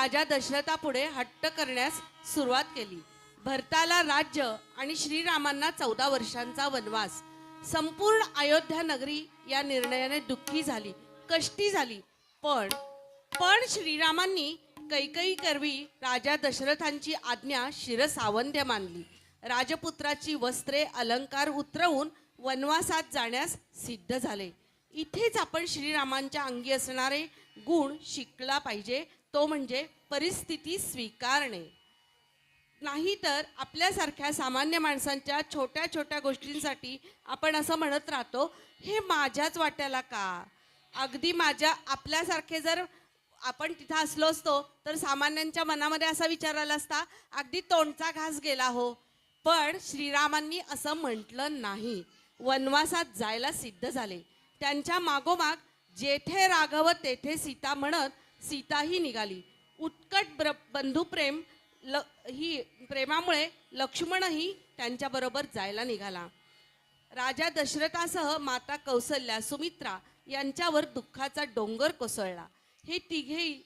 राजा दशरथापुढे हट्ट करण्यास सुरुवात केली. भरताला राज्य आणि श्रीरामांना चौदा वर्षांचा वनवास. संपूर्ण अयोध्या नगरी या निर्णयाने दुःखी झाली कष्टी झाली. पण पण श्रीरामांनी कैकई करवी राजा दशरथांची आज्ञा शिरसावंध्य मानली. राजपुत्राची वस्त्रे अलंकार उतरवून वनवासात जाण्यास सिद्ध झाले. इथेच आपण श्रीरामांच्या अंगी असणारे गुण शिकला पाहिजे तो म्हणजे परिस्थिती स्वीकारणे. नाहीतर आपल्यासारख्या सामान्य माणसांच्या छोट्या छोट्या गोष्टींसाठी आपण असं म्हणत राहतो हे माझ्याच वाट्याला का? अगदी माझ्या आपल्यासारखे जर आपण तिथं असलो असतो तर सामान्यांच्या मनामध्ये असा विचार आला असता अगदी तोंडचा घास गेला हो. पण श्रीरामांनी असं म्हटलं नाही. वनवासात जायला सिद्ध झाले. त्यांच्या मागोमाग जेथे राघव तेथे सीता म्हणत सीताही निघाली. उत्कट ब्र बंधुप्रेम ल ही प्रेमामुळे लक्ष्मणही त्यांच्याबरोबर जायला निघाला. राजा दशरथासह माता कौसल्या सुमित्रा यांच्यावर दुःखाचा डोंगर कोसळला. हे तिघेही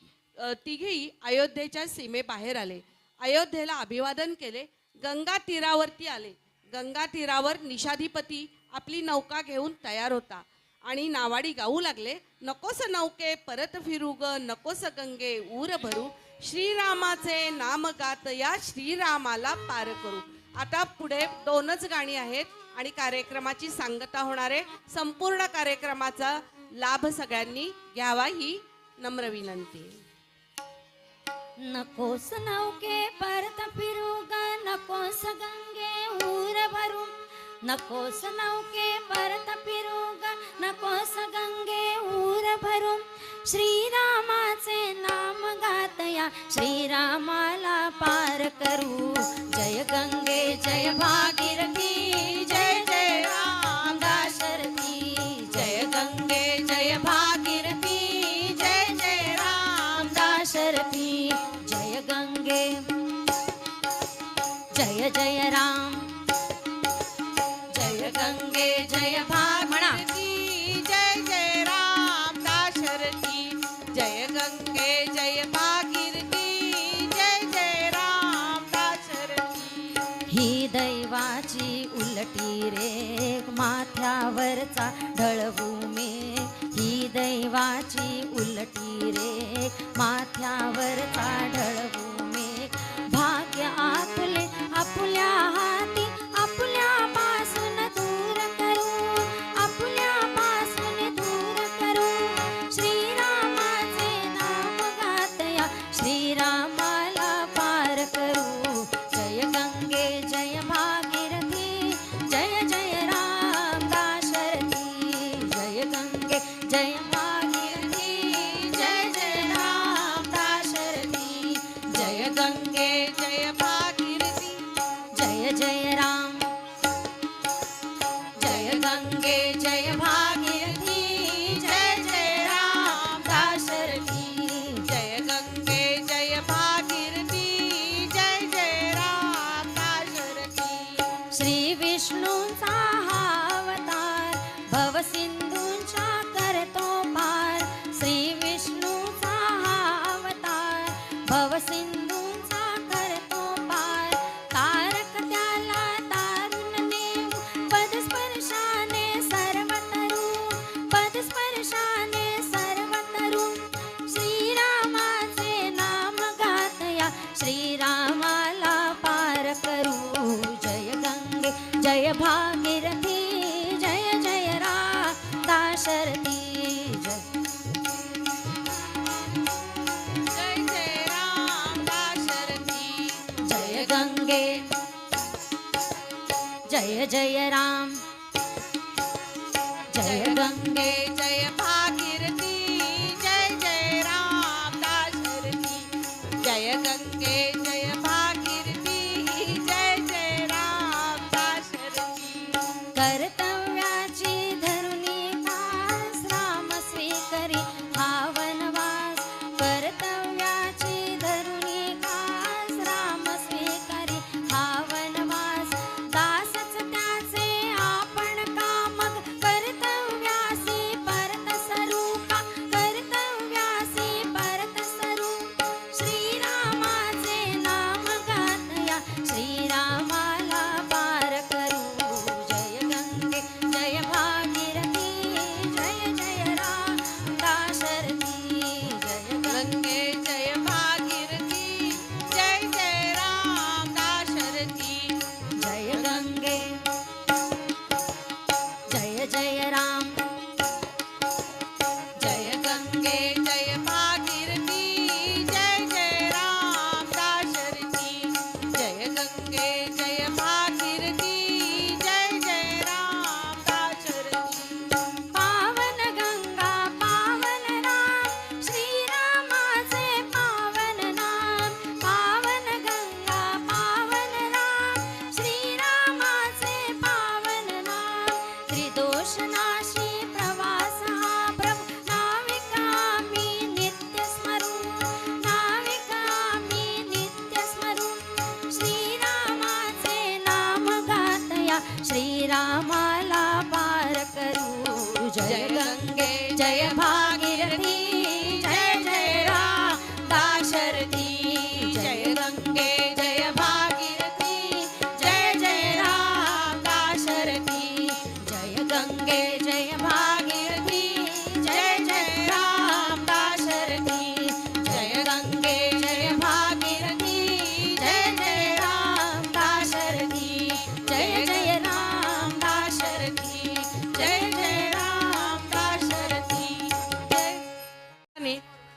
तिघेही अयोध्येच्या सीमेबाहेर आले. अयोध्येला अभिवादन केले. गंगा तीरावरती आले. गंगा तीरावर निषाधिपती आपली नौका घेऊन तयार होता. आणि नावाडी गाऊ लागले. नकोस नौके परत फिरू ग नकोस गंगे ऊर भरू. श्रीरामाचे नाम गात या श्रीरामाला पार करू. आता पुढे दोनच गाणी आहेत आणि कार्यक्रमाची सांगता होणारे संपूर्ण कार्यक्रमाचा लाभ सगळ्यांनी घ्यावा ही नम्र विनंती. नकोस नौके परत फिरू ग नकोस गंगे नकोस नौके परत फिरू ग नकोस गंगे ऊर भरू श्रीरामाचे नाम गातया श्रीरामाला पार करू. जय गंगे जय भागीरथी जय जय राम दाशरथी जय गंगे जय भागीरथी जय जय राम दाशरथी जय गंगे जय जय राम. माथ्यावरचा ढळभूमे ही दैवाची उलटी रे माथ्यावरचा ढळभूमे.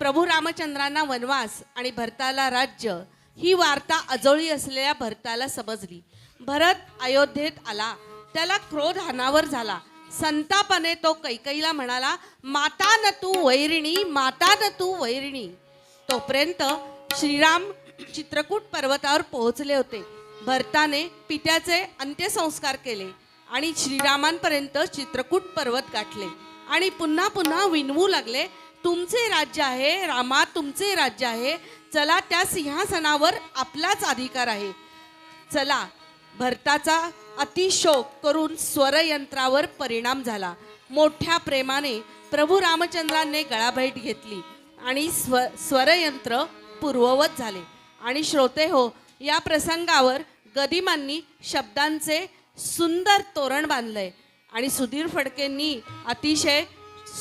प्रभू रामचंद्रांना वनवास आणि भरताला राज्य ही वार्ता अजोळी असलेल्या भरताला समजली. भरत अयोध्येत आला. त्याला क्रोध हानावर झाला. संतापाने तो कैकईला म्हणाला माता न तू वैरिणी माता न तू वैरिणी. तोपर्यंत श्रीराम चित्रकूट पर्वतावर पोहोचले होते. भरताने पित्याचे अंत्यसंस्कार केले आणि श्रीरामांपर्यंत चित्रकूट पर्वत गाठले आणि पुन्हा पुन्हा विनवू लागले. तुमचे राज्य आहे रामा तुमचे राज्य आहे चला त्या सिंहासनावर आपलाच अधिकार आहे. चला भरताचा अतिशोक करून स्वरयंत्रावर परिणाम झाला. मोठ्या प्रेमाने प्रभू रामचंद्रांनी गळाभेट घेतली आणि स्व स्वरयंत्र पूर्ववत झाले. आणि श्रोते हो या प्रसंगावर गदिमांनी शब्दांचे सुंदर तोरण बांधलंय. आणि सुधीर फडकेंनी अतिशय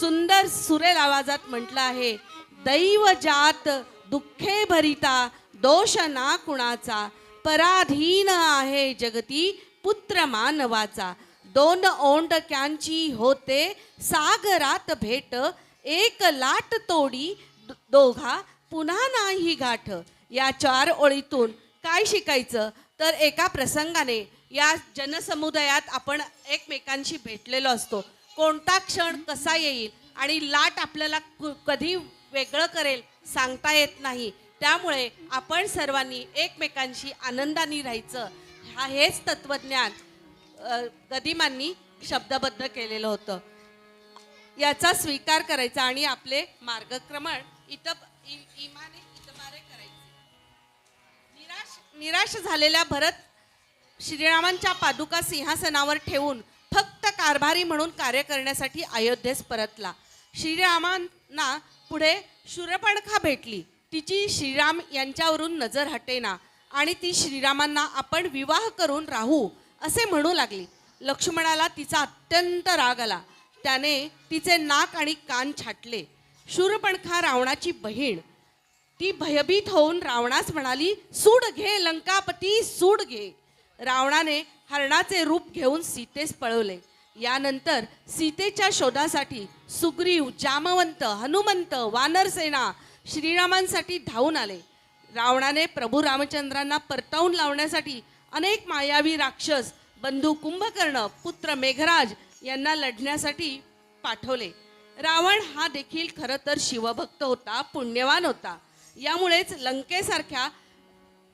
सुंदर सुरेल आवाजात म्हटलं आहे दैव जात दुःखे भरिता दोष ना कुणाचा पराधीन आहे जगती पुत्र मानवाचा. दोन ओंडक्यांची होते सागरात भेट एक लाट तोडी दो- दोघा पुन्हा नाही गाठ. या चार ओळीतून काय शिकायचं? तर एका प्रसंगाने या जनसमुदायात आपण एकमेकांशी भेटलेलो असतो. कोणता क्षण कसा येईल आणि लाट आपल्याला कधी वेगळं करेल सांगता येत नाही. त्यामुळे आपण सर्वांनी एकमेकांशी आनंदाने राहायचं. हा हेच तत्वज्ञान गदिमांनी शब्दबद्ध केलेलं होतं. याचा स्वीकार करायचा आणि आपले मार्गक्रमण इथं इ- इमाने इतमारे करायचे. निराश निराश झालेल्या भरत श्रीरामांच्या पादुका सिंहासनावर ठेवून कारभारी म्हणून कार्य करण्यासाठी अयोध्येस परतला. श्रीरामांना पुढे शूरपणखा भेटली. तिची श्रीराम यांच्यावरून नजर हटेना आणि ती श्रीरामांना आपण विवाह करून राहू असे म्हणू लागली. लक्ष्मणाला तिचा अत्यंत राग आला. त्याने तिचे नाक आणि कान छाटले. शूरपणखा रावणाची बहीण. ती भयभीत होऊन रावणास म्हणाली सूड घे लंकापती सूड घे. रावणाने हरणाचे रूप घेऊन सीतेस पळवले. यानंतर सीतेच्या शोधासाठी सुग्रीव जामवंत हनुमंत वानरसेना श्रीरामांसाठी धावून आले. रावणाने प्रभू रामचंद्रांना परतावून लावण्यासाठी अनेक मायावी राक्षस बंधू कुंभकर्ण पुत्र मेघराज यांना लढण्यासाठी पाठवले. रावण हा देखील खरं तर शिवभक्त होता पुण्यवान होता. यामुळेच लंकेसारख्या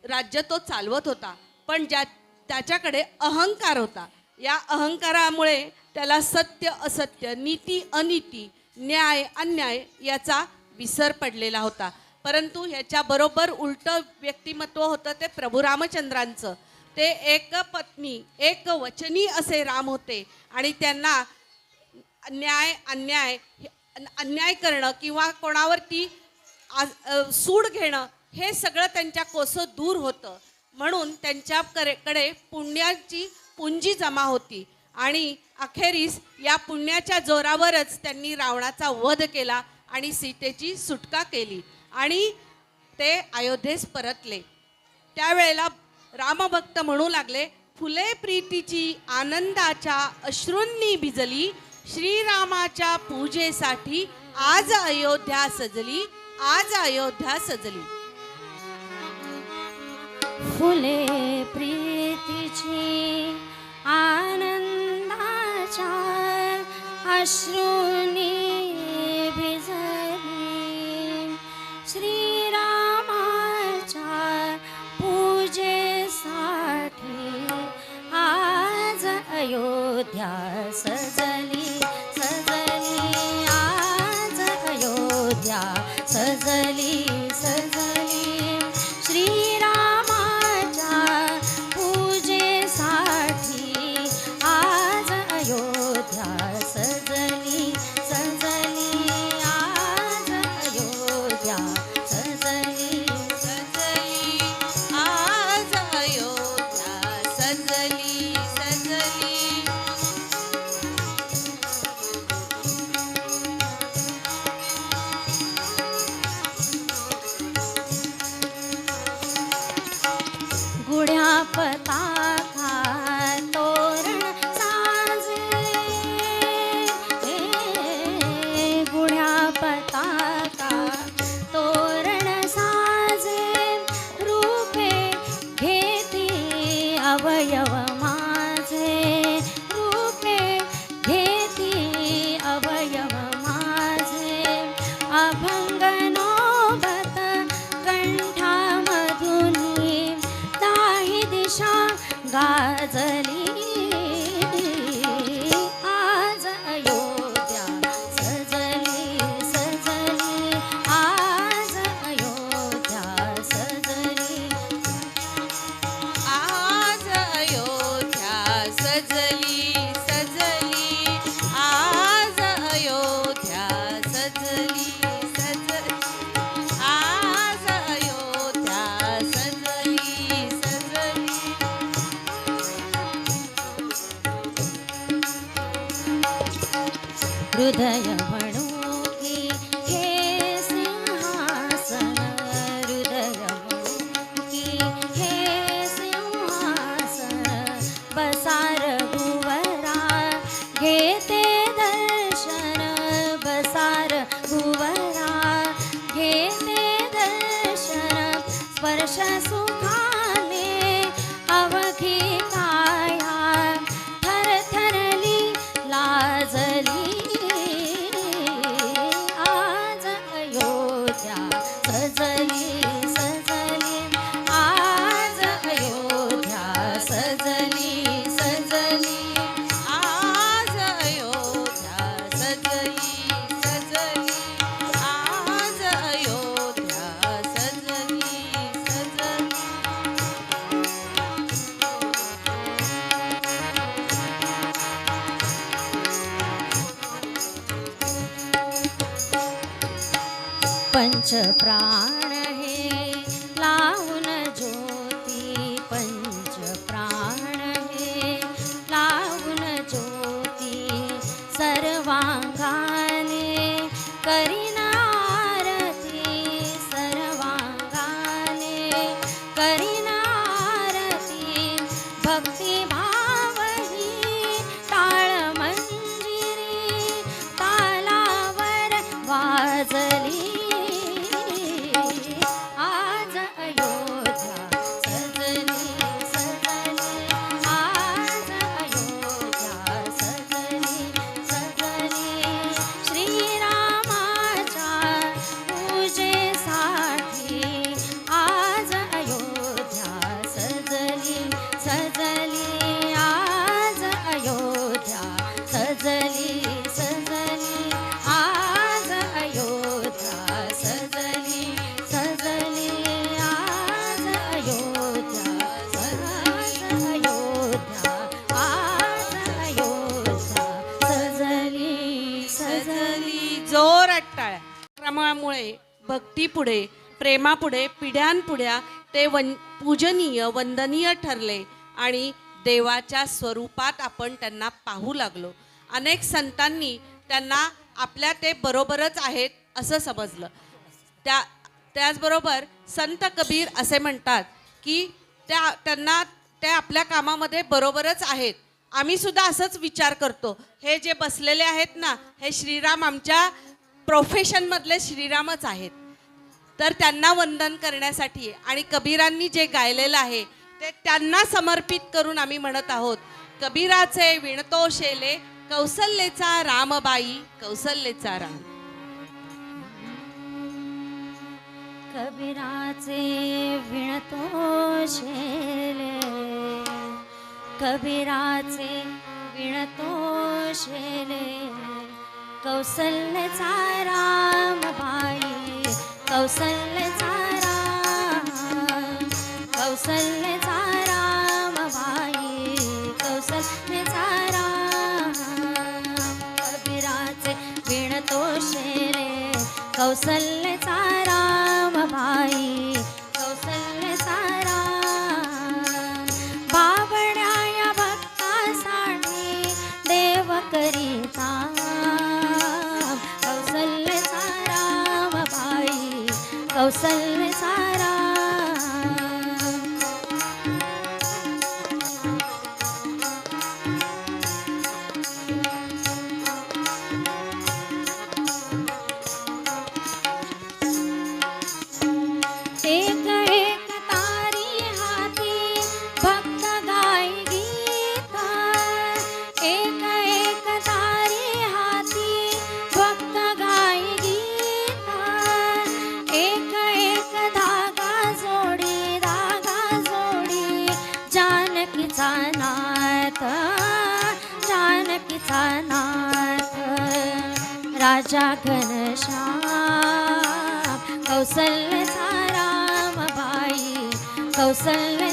राज्य तो चालवत होता पण ज्या त्याच्याकडे अहंकार होता. या अहंकारामुळे त्याला सत्य असत्य नीती अनिती न्याय अन्याय याचा विसर पडलेला होता. परंतु ह्याच्याबरोबर उलटं व्यक्तिमत्व होतं ते प्रभू रामचंद्रांचं ते एक पत्नी एक वचनी असे राम होते आणि त्यांना न्याय अन्याय अन्याय करणं किंवा कोणावरती सूड घेणं हे सगळं त्यांच्या कोसं दूर होतं. म्हणून त्यांच्याकडे कडे पुण्याची पुंजी जमा होती. आणि अखेरीस या पुण्याच्या जोरावरच त्यांनी रावणाचा वध केला आणि सीतेची सुटका केली आणि ते अयोध्येस परतले. त्यावेळेला रामभक्त म्हणू लागले फुले प्रीतीची आनंदाच्या अश्रूंनी भिजली श्रीरामाच्या पूजेसाठी आज अयोध्या सजली आज अयोध्या सजली. फुले तिचे आनंदाच्या अश्रूनी भिजली. श्रीरामाच्या पूजेसाठी आज अयोध्या बसार भुवरा घेते दर्शन स्पर्श सु पंचप्राण आज अयोध्या जोरात टाळ्या क्रमामुळे भक्तीपुढे प्रेमापुढे पिढ्यांपुढ्या ते वन पूजनीय वंदनीय ठरले आणि देवाच्या स्वरूपात आपण त्यांना पाहू लागलो. अनेक संतांनी त्यांना आपल्या ते बरोबरच आहेत असं समजलं. त्या त्याचबरोबर संत कबीर असे म्हणतात की त्या त्यांना त्या आपल्या कामामध्ये बरोबरच आहेत. आम्ही सुद्धा असंच विचार करतो. हे जे बसलेले आहेत ना हे श्रीराम आमच्या प्रोफेशनमधले श्रीरामच आहेत. तर त्यांना वंदन करण्यासाठी आणि कबीरांनी जे गायलेलं आहे ते त्यांना समर्पित करून आम्ही म्हणत आहोत. कबीराचे विणतोषेले कौसल्येचा रामबाई कौसल्येचा राम. कबीराचे कबीराचे विणतो शेले कौसल्यचा राम बाई कौसल्यचा राम कौसल्यचा राम बाई कौसल्यचा राम कबीराचे विणतो शेले कौसल्यचा राम बाई राजा घनश्याम कौसल्य रामबाई कौसल्य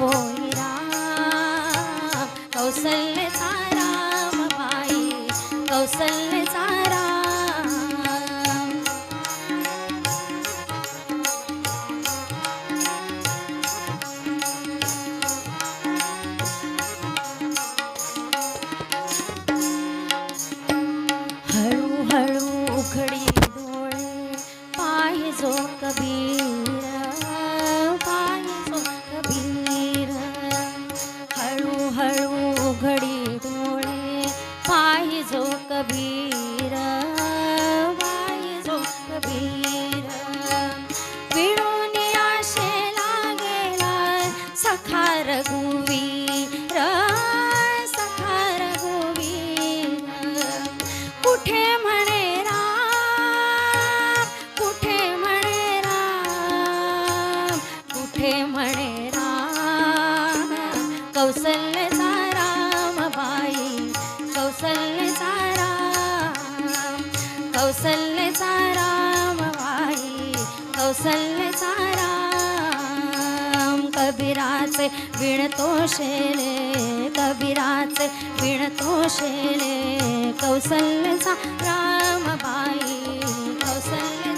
போகிறார் கௌசல்யா नामाचे विणतो शेले कौसल्यचा रामबाई कौसल्य